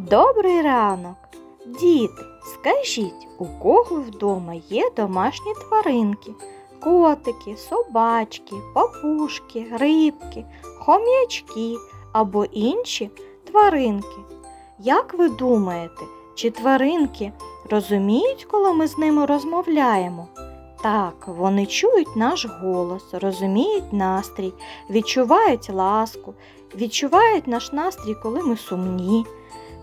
Добрий ранок, діти. Скажіть, у кого вдома є домашні тваринки? Котики, собачки, папушки, рибки, хом'ячки або інші тваринки. Як ви думаєте, чи тваринки розуміють, коли ми з ними розмовляємо? Так, вони чують наш голос, розуміють настрій, відчувають ласку, відчувають наш настрій, коли ми сумні.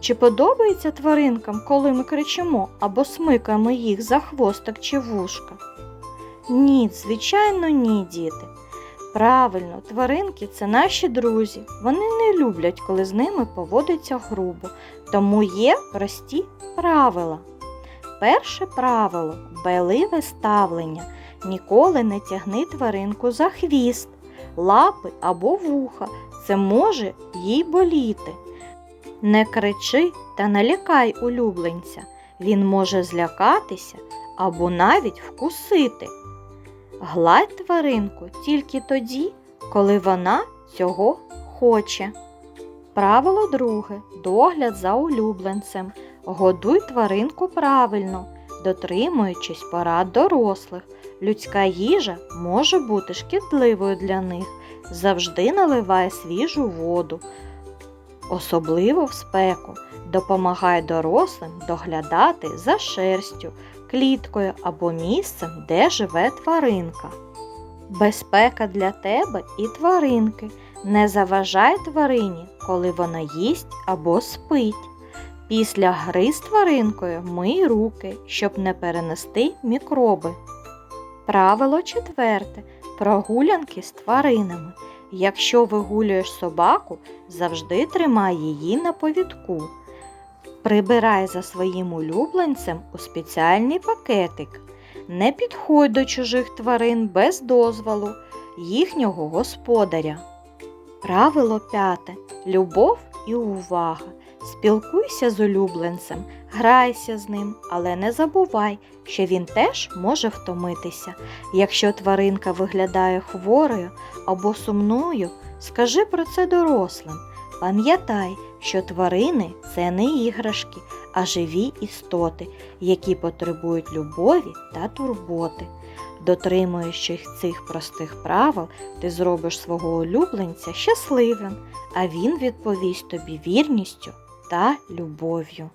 Чи подобається тваринкам, коли ми кричимо або смикаємо їх за хвостик чи вушка? Ні, звичайно, ні, діти. Правильно, тваринки це наші друзі. Вони не люблять, коли з ними поводиться грубо, тому є прості правила. Перше правило байливе ставлення. Ніколи не тягни тваринку за хвіст, лапи або вуха. Це може їй боліти. Не кричи та не лякай улюбленця. Він може злякатися або навіть вкусити. Гладь тваринку тільки тоді, коли вона цього хоче. Правило друге догляд за улюбленцем. Годуй тваринку правильно, дотримуючись порад дорослих. Людська їжа може бути шкідливою для них. Завжди наливай свіжу воду, особливо в спеку. Допомагай дорослим доглядати за шерстю, кліткою або місцем, де живе тваринка. Безпека для тебе і тваринки. Не заважай тварині, коли вона їсть або спить. Після гри з тваринкою мий руки, щоб не перенести мікроби. Правило четверте. Прогулянки з тваринами. Якщо вигулюєш собаку, завжди тримай її на повідку. Прибирай за своїм улюбленцем у спеціальний пакетик. Не підходь до чужих тварин без дозволу їхнього господаря. Правило п'яте. Любов і увага. Спілкуйся з улюбленцем, грайся з ним, але не забувай, що він теж може втомитися. Якщо тваринка виглядає хворою або сумною, скажи про це дорослим. Пам'ятай, що тварини це не іграшки, а живі істоти, які потребують любові та турботи. Дотримуючись цих простих правил, ти зробиш свого улюбленця щасливим, а він відповість тобі вірністю та любов'ю.